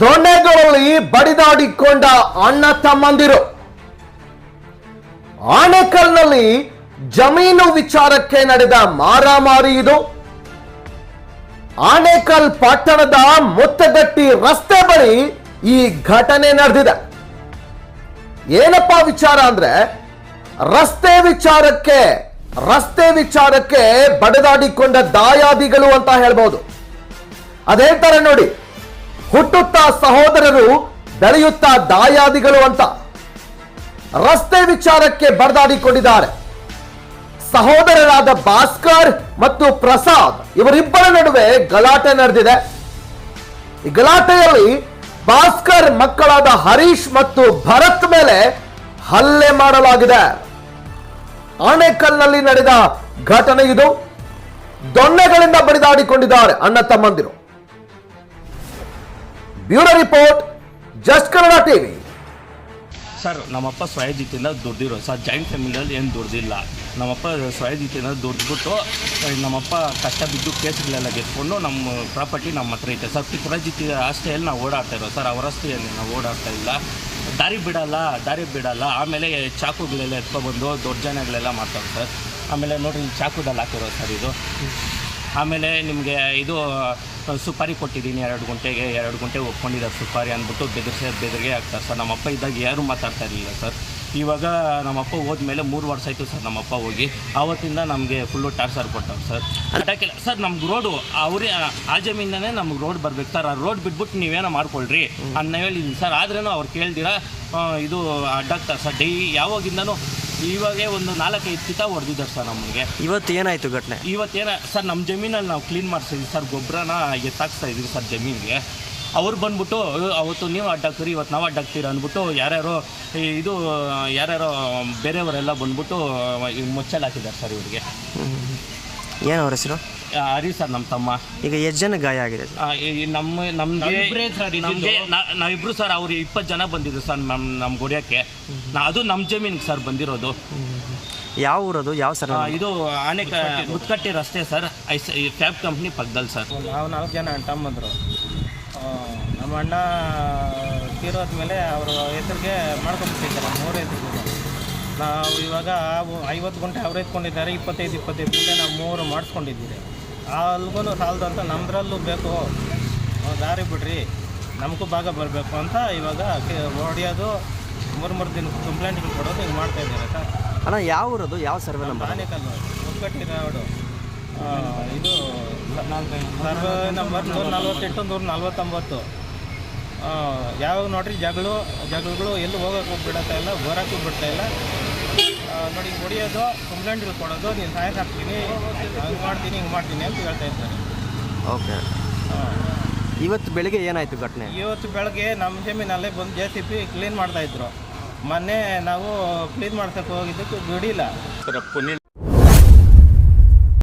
ದೊಣ್ಣೆಗಳಲ್ಲಿ ಬಡಿದಾಡಿಕೊಂಡ ಅಣ್ಣ ತಮ್ಮಂದಿರು. ಆಣೆಕಲ್ನಲ್ಲಿ ಜಮೀನು ವಿಚಾರಕ್ಕೆ ನಡೆದ ಮಾರಾಮಾರಿ ಇದು. ಆಣೆಕಲ್ ಪಟ್ಟಣದ ಮುತ್ತಗಟ್ಟಿ ರಸ್ತೆ ಬಳಿ ಈ ಘಟನೆ ನಡೆದಿದೆ. ಏನಪ್ಪಾ ವಿಚಾರ ಅಂದ್ರೆ, ರಸ್ತೆ ವಿಚಾರಕ್ಕೆ ರಸ್ತೆ ವಿಚಾರಕ್ಕೆ ಬಡದಾಡಿಕೊಂಡ ದಾಯಾದಿಗಳು ಅಂತ ಹೇಳ್ಬೋದು. ಅದೇ ತರ ನೋಡಿ ಹುಟ್ಟುತ್ತಾ ಸಹೋದರರು ಬೆಳೆಯುತ್ತಾ ದಾಯಾದಿಗಳು ಅಂತ ರಸ್ತೆ ವಿಚಾರಕ್ಕೆ ಬಡದಾಡಿಕೊಂಡಿದ್ದಾರೆ ಸಹೋದರರಾದ ಭಾಸ್ಕರ್ ಮತ್ತು ಪ್ರಸಾದ್ ಇವರಿಬ್ಬರ ನಡುವೆ ಗಲಾಟೆ ನಡೆದಿದೆ. ಈ ಗಲಾಟೆಯಲ್ಲಿ ಭಾಸ್ಕರ್ ಮಕ್ಕಳಾದ ಹರೀಶ್ ಮತ್ತು ಭರತ್ ಮೇಲೆ ಹಲ್ಲೆ ಮಾಡಲಾಗಿದೆ. ಆಣೆಕಲ್ನಲ್ಲಿ ನಡೆದ ಘಟನೆ ಇದು. ದೊಣ್ಣೆಗಳಿಂದ ಬಡಿದಾಡಿಕೊಂಡಿದ್ದಾರೆ ಅಣ್ಣ ತಮ್ಮಂದಿರು. Bureau report, just Kannada TV. Sir, ನಮ್ಮಪ್ಪ ಸ್ವಯಜಿತಿಂದ ದುಡ್ದಿರೋ ಸರ್, ಜಾಯಿಂಟ್ ಫ್ಯಾಮಿಲಿಯಲ್ಲಿ ಏನು ದುಡ್ದಿಲ್ಲ. ನಮ್ಮಪ್ಪ ಸ್ವಯಜಿತಿಂದ ದುಡ್ದುಬಿಟ್ಟು ನಮ್ಮಪ್ಪ ಕಷ್ಟ ಬಿದ್ದು ಕೇಸ್ಗಳೆಲ್ಲ ಗೆದ್ಕೊಂಡು ನಮ್ಮ ಪ್ರಾಪರ್ಟಿ ನಮ್ಮ ಹತ್ರ ಐತೆ. ಸರ್ ಪಿತ್ರಜಿತಿ ಆಸ್ತಿಯಲ್ಲಿ ನಾವು ಓಡಾಡ್ತಾ ಇರೋ ಸರ್, ಅವರ ಆಸ್ತಿಯಲ್ಲಿ ನಾವು ಓಡಾಡ್ತಾ ಇಲ್ಲ. ದಾರಿ ಬಿಡಲ್ಲ ದಾರಿ ಬಿಡಲ್ಲ. ಆಮೇಲೆ ಚಾಕುಗಳೆಲ್ಲ ಎತ್ಕೊಬಂದು ದೊಡ್ಡ ಜನಗಳೆಲ್ಲ ಮಾಡ್ತಾರೆ ಸರ್, ಆಮೇಲೆ ನೋಡಿರಿ ಚಾಕುದಲ್ಲಿ ಹಾಕಿರೋ ಸರ್ ಇದು. ಆಮೇಲೆ ನಿಮಗೆ ಇದು ಸುಪಾರಿ ಕೊಟ್ಟಿದ್ದೀನಿ, ಎರಡು ಗಂಟೆಗೆ ಎರಡು ಗಂಟೆಗೆ ಒಪ್ಕೊಂಡಿದ್ದಾರೆ ಸುಪಾರಿ ಅಂದ್ಬಿಟ್ಟು ಬೆದರಿಸಿ, ಬೆದರಿಗೆ ಆಗ್ತಾರೆ. ಸರ್, ನಮ್ಮಪ್ಪ ಇದ್ದಾಗ ಯಾರೂ ಮಾತಾಡ್ತಾ ಇರಲಿಲ್ಲ ಸರ್. ಇವಾಗ ನಮ್ಮಪ್ಪ ಹೋದ್ಮೇಲೆ ಮೂರು ವರ್ಷ ಆಯಿತು ಸರ್ ನಮ್ಮಪ್ಪ ಹೋಗಿ. ಆವತ್ತಿಂದ ನಮಗೆ ಫುಲ್ಲು ಟಾರ್ಸರ್ ಕೊಟ್ಟವ್ರು ಸರ್. ಅಡ್ಡಕ್ಕಿಲ್ಲ ಸರ್, ನಮ್ಗೆ ರೋಡು ಅವರೇ, ಆ ಜಮೀನೇ ನಮ್ಗೆ ರೋಡ್ ಬರ್ಬೇಕು ಸರ್. ಆ ರೋಡ್ ಬಿಟ್ಬಿಟ್ಟು ನೀವೇನೋ ಮಾಡ್ಕೊಳ್ರಿ. ಅನ್ನ ಹೇಳಿದ್ದೀನಿ ಸರ್. ಆದ್ರೂ ಅವ್ರು ಕೇಳ್ದಿರ ಇದು ಅಡ್ಡಾಗ್ತಾರೆ ಸರ್. ಡೈ ಯಾವಾಗಿಂದನೂ ಇವಾಗೇ ಒಂದು ನಾಲ್ಕೈದು ಕಿತ ಹೊಡೆದಿದ್ದಾರೆ ಸರ್ ನಮಗೆ. ಇವತ್ತು ಏನಾಯ್ತು ಘಟನೆ? ಇವತ್ತೇನ ಸರ್ ನಮ್ಮ ಜಮೀನಲ್ಲಿ ನಾವು ಕ್ಲೀನ್ ಮಾಡಿಸಿದ್ವಿ ಸರ್ ಗೊಬ್ಬರನ ಎತ್ತಾಕ್ಸ್ತಾ ಇದ್ವಿ ಸರ್ ಜಮೀನಿಗೆ. ಅವ್ರು ಬಂದ್ಬಿಟ್ಟು ಅವತ್ತು ನೀವು ಅಡ್ಡಾಕ್ತೀರಿ ಇವತ್ತು ನಾವು ಅಡ್ಡಾಕ್ತೀರ ಅಂದ್ಬಿಟ್ಟು ಯಾರ್ಯಾರೋ ಇದು ಯಾರ್ಯಾರೋ ಬೇರೆಯವರೆಲ್ಲ ಬಂದ್ಬಿಟ್ಟು ಮುಚ್ಚಲ್ ಹಾಕಿದ್ದಾರೆ ಸರ್ ಇವರಿಗೆ. ಏನು ಅವ್ರ ಹೆಸರು? ಹರಿ ಸರ್ ನಮ್ಮ ತಮ್ಮ. ಈಗ ಎಷ್ಟು ಜನ ಗಾಯ ಆಗಿದೆ ಆ, ಈ- ಈ ನಮ್ಮ ನಮ್ಗೆ ನಮಗೆ ನಾವಿಬ್ರು ಸರ್ ಅವ್ರು ಇಪ್ಪತ್ತು ಜನ ಬಂದಿದ್ರು ಸರ್ ನಮ್ಮ ನಮ್ಮ ಗುಡಿಯಕ್ಕೆ. ನಾ ಅದು ನಮ್ಮ ಜಮೀನಿಗೆ ಸರ್ ಬಂದಿರೋದು. ಯಾವ ಊರದು? ಯಾವ ಸರ್ ಆ, ಇದು ಆನೆ ಮುತ್ಕಟ್ಟಿ ರಸ್ತೆ ಸರ್. ಐಸ್ ಈ ಕ್ಯಾಬ್ ಕಂಪ್ನಿ ಪಕ್ಕದಲ್ಲಿ ಸರ್. ನಾವು ನಾಲ್ಕು ಜನ ತಮ್ಮ ತಮ್ಮಂದರು ನಮ್ಮ ಅಣ್ಣ ತೀರೋದ್ಮೇಲೆ ಅವರು ಹೆಸರಿಗೆ ಮಾಡ್ಕೊಂಡ್ಬಿಟ್ಟಿದ್ದಾರೆ ಮೂರು ಹೆಸರು ನಾವು ಇವಾಗ ಐವತ್ತು ಗಂಟೆ ಅವ್ರು ಎತ್ಕೊಂಡಿದ್ದಾರೆ ಇಪ್ಪತ್ತೈದು ಇಪ್ಪತ್ತೈದು ಗಂಟೆ ನಾವು ಮೂರು ಮಾಡಿಸ್ಕೊಂಡಿದ್ದೀರಿ. ಅಲ್ಗೂ ಸಾಲದು ಅಂತ ನಮ್ಮದ್ರಲ್ಲೂ ಬೇಕು. ದಾರಿ ಬಿಡ್ರಿ. ನಮಗೂ ಭಾಗ ಬರಬೇಕು ಅಂತ ಇವಾಗ ಹೊಡೆಯೋದು ಮೂರು ಮೂರು ದಿನ ಕಂಪ್ಲೇಂಟ್ಗಳು ಕೊಡೋದು ಹಿಂಗೆ ಮಾಡ್ತಾ ಇದ್ದಾರೆ ಸರ್. ಅಣ್ಣ ಯಾವ ಊರದು? ಯಾವ survey number Anekal Mukkatti road. ಇದು ಸರ್ವೆ ನಂಬರ್ ನೂರ ನಲ್ವತ್ತೆಂಟು ನೂರ ನಲ್ವತ್ತೊಂಬತ್ತು. ಯಾವಾಗ ನೋಡ್ರಿ ಜಗಳು ಜಗಳಗಳು ಎಲ್ಲೂ ಹೋಗೋಕ್ಕೂ ಬಿಡತ್ತಾ ಇಲ್ಲ ಬರೋಕ್ಕೂ ಬಿಡ್ತಾ ಇಲ್ಲ. ನೋಡಿ ಹೊಡಿಯೋದು ಕಂಪ್ಲೇಂಟ್ಗಳು ಕೊಡೋದು ನೀನು ಸಹಾಯ ಹಾಕ್ತೀನಿ ಹಂಗೆ ಮಾಡ್ತೀನಿ ಹಿಂಗೆ ಮಾಡ್ತೀನಿ ಅಂತ ಹೇಳ್ತಾ ಇದ್ದಾರೆ. ಓಕೆ. ಇವತ್ತು ಬೆಳಿಗ್ಗೆ ಏನಾಯಿತು ಘಟನೆ? ಇವತ್ತು ಬೆಳಗ್ಗೆ ನಮ್ಮ ಜಮೀನಲ್ಲೇ ಬಂದು ಜೆ ಸಿ ಪಿ ಕ್ಲೀನ್ ಮಾಡ್ತಾಯಿದ್ರು ಮೊನ್ನೆ ನಾವು ಕ್ಲೀನ್ ಮಾಡ್ಸೋಕೆ ಹೋಗಿದ್ದಕ್ಕೆ ಬಿಡಿಲ್ಲ. ಸರ್ ಪುಣ್ಯ